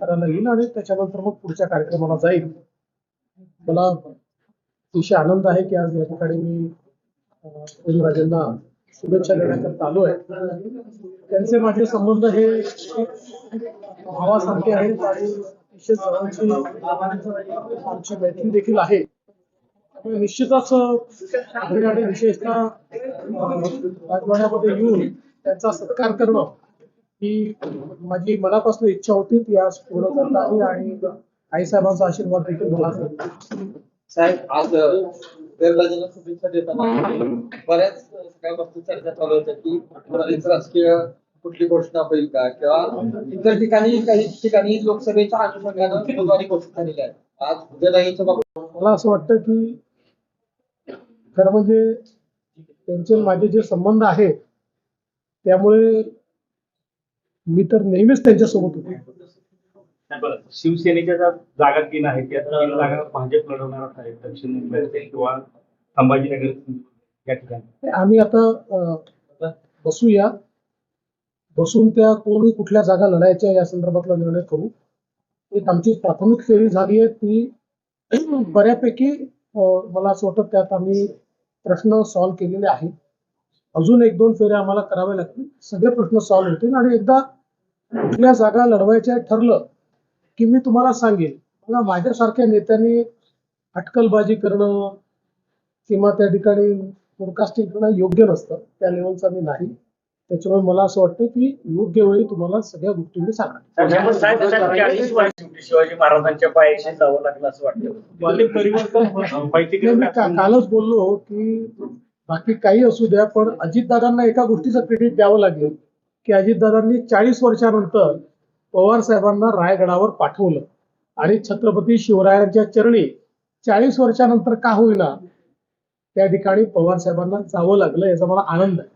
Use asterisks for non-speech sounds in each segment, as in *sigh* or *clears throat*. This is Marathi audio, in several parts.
करायला येईल आणि त्याच्यानंतर मग पुढच्या कार्यक्रमाला जाईल. मला अतिशय आनंद आहे की आज या ठिकाणी मी राजेंना शुभेच्छा देण्याकरता आलो आहे. त्यांचे माझे संबंध हे भावासारखे आहेत आणि अतिशय जवळची आमची मैत्री देखील आहे. निश्चितच आणि विशेषतः राजवाड्यामध्ये येऊन त्यांचा सत्कार करणं ही माझी मनापासून इच्छा होती ती आज पूर्ण करता आली आणि आईसाहेबांचा आशीर्वाद देखील मला. साहेब आज देवराजांना शुभेच्छा देताना बऱ्याच सकाळपासून चर्चा चालू होत्या की राजकीय कुठली घोषणा होईल का किंवा इतर ठिकाणी काही ठिकाणी लोकसभेच्या अनुषंगानं उमेदवारी घोषित झालेली आहे आज उदयनाईच्या बाबतीत मला असं वाटतं की खरं म्हणजे त्यांचे माझे जे संबंध आहेत त्यामुळे मी तर नेहमीच त्यांच्यासोबत होतो. शिवसेनेच्या ज्या जागा तीन आहेत त्या तीन जागा भाजप लढवणार आहेत दक्षिण मुंबईत किंवा संभाजीनगर या ठिकाणी. आम्ही आता बसूया. बसून त्या कोणी कुठल्या जागा लढायच्या या संदर्भातला निर्णय करू. एक आमची प्राथमिक फेरी झाली आहे ती बऱ्यापैकी मला असं वाटतं त्यात आम्ही प्रश्न सॉल्व्ह केलेले आहेत. अजून एक दोन फेऱ्या आम्हाला कराव्या लागतील. सगळे प्रश्न सॉल्व्ह होतील आणि एकदा कुठल्या जागा लढवायच्या ठरलं की मी तुम्हाला सांगेन. मला माझ्यासारख्या नेत्यांनी अटकलबाजी करणं किंवा त्या ठिकाणी फोरकास्टिंग करणं योग्य नसतं. त्या लेवलचा मी नाही. त्याच्यामुळे मला असं वाटतं की योग्य वेळी तुम्हाला सगळ्या गोष्टी मी सांगणार वर्ष शिवाजी महाराजांच्या पायाशी जावं लागलं असं वाटतं वाले परिवर्तन माहिती नाही, मी का- कालच बोललो की बाकी काही असू द्या पण अजितदादांना एका गोष्टीचं क्रेडिट द्यावं लागेल. की अजितदादांनी चाळीस वर्षानंतर पवार साहेबांना रायगडावर पाठवलं. आणि छत्रपती शिवरायांच्या चरणी चाळीस वर्षानंतर का होईना त्या ठिकाणी पवार साहेबांना जावं लागलं याचा मला आनंद आहे.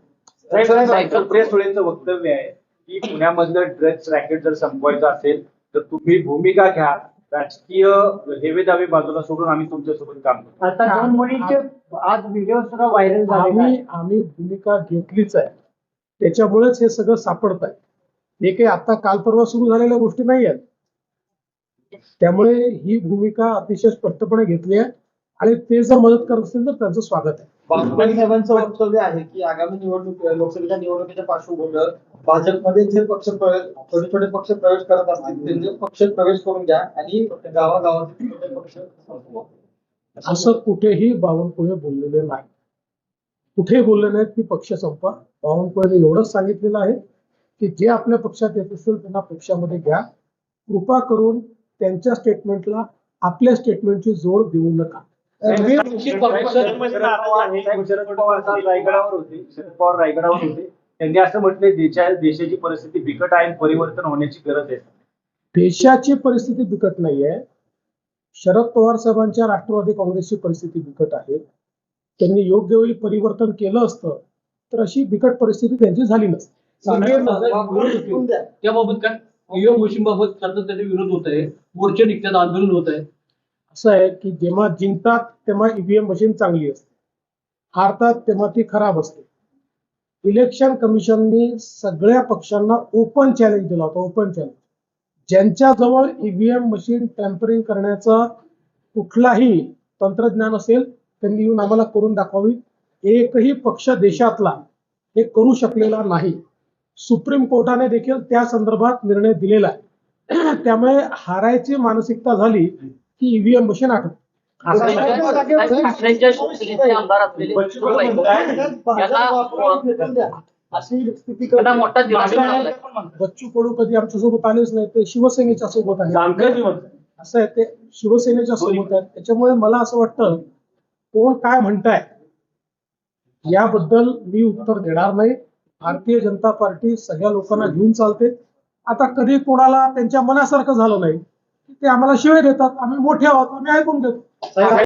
वक्तव्य आहे की पुण्यामधलं ड्रग्स रॅकेट जर संपवायचं असेल तर तुम्ही भूमिका घ्या. राजकीय हेवे दावे बाजूला सोडून आम्ही तुमच्यासोबत काम करू आता दोन मुलींचे आज व्हिडिओ सुद्धा व्हायरल झाले आम्ही आम्ही भूमिका घेतलीच आहे. त्याच्यामुळेच हे सगळं सापडत आहे हे काही आता काल परवा सुरू झालेल्या गोष्टी नाही आहेत. त्यामुळे ही भूमिका अतिशय स्पष्टपणे घेतली आहे. आणि ते जर मदत करत असतील तर त्यांचं स्वागत आहे. बावनकुळे साहेबांचं वक्तव्य आहे की आगामी निवडणूक लोकसभेच्या निवडणुकीच्या पार्श्वभूमीवर भाजपमध्ये जे पक्ष प्रवेश छोटे छोटे पक्ष प्रवेश करत असतील त्यांचे पक्ष प्रवेश करून घ्या आणि गावागावातील छोटे पक्ष. असं कुठेही बावनकुळे बोललेले नाही. कुठेही बोलले नाहीत की पक्ष संपवा बावनकुळेने एवढंच सांगितलेलं आहे की जे आपल्या पक्षात येत असतील त्यांना पक्षामध्ये घ्या. कृपा करून त्यांच्या स्टेटमेंटला आपल्या स्टेटमेंटची जोड देऊ नका. रायगडावर होते. शरद पवार रायगडावर होते. त्यांनी असं म्हटलंय देशा देशाची परिस्थिती बिकट आहे आणि परिवर्तन होण्याची गरज आहे. देशाची परिस्थिती बिकट नाहीये. शरद पवार साहेबांच्या राष्ट्रवादी काँग्रेसची परिस्थिती बिकट आहे. त्यांनी योग्य वेळी परिवर्तन केलं असतं तर अशी बिकट परिस्थिती त्यांची झाली नसती. त्याबाबत काय? ईव्हीएम मशीन बाबत सातत्याने विरोध होत आहे मोर्चे निघतात आंदोलन होत आहे. असं आहे की जेव्हा जिंकतात तेव्हा ईव्हीएम मशीन चांगली असते. हारतात तेव्हा ती खराब असते. इलेक्शन कमिशननी सगळ्या पक्षांना ओपन चॅलेंज दिला होता ओपन चॅलेंज ज्यांच्याजवळ ईव्हीएम मशीन टॅम्परिंग करण्याचं कुठलाही तंत्रज्ञान असेल त्यांनी येऊन आम्हाला करून दाखवावी. एकही पक्ष देशातला हे करू शकलेला नाही. सुप्रीम कोर्टाने देखील त्या संदर्भात निर्णय दिलेला आहे. *clears throat* त्यामुळे हारायची मानसिकता झाली की ईव्हीएम मशीन आठवत. बच्चू कडू अशी स्थिती. बच्चू कधी आमच्यासोबत आलेच नाही. ते शिवसेनेच्या सोबत आहे असं आहे ते शिवसेनेच्या सोबत आहेत. त्याच्यामुळे मला असं वाटतं कोण काय म्हणताय? याबद्दल मी उत्तर देणार नाही. भारतीय जनता पार्टी सगळ्या लोकांना घेऊन चालते. आता कधी कोणाला त्यांच्या मनासारखं झालं नाही ते आम्हाला शिवाय देतात. आम्ही मोठे आहोत आम्ही ऐकून घेतो.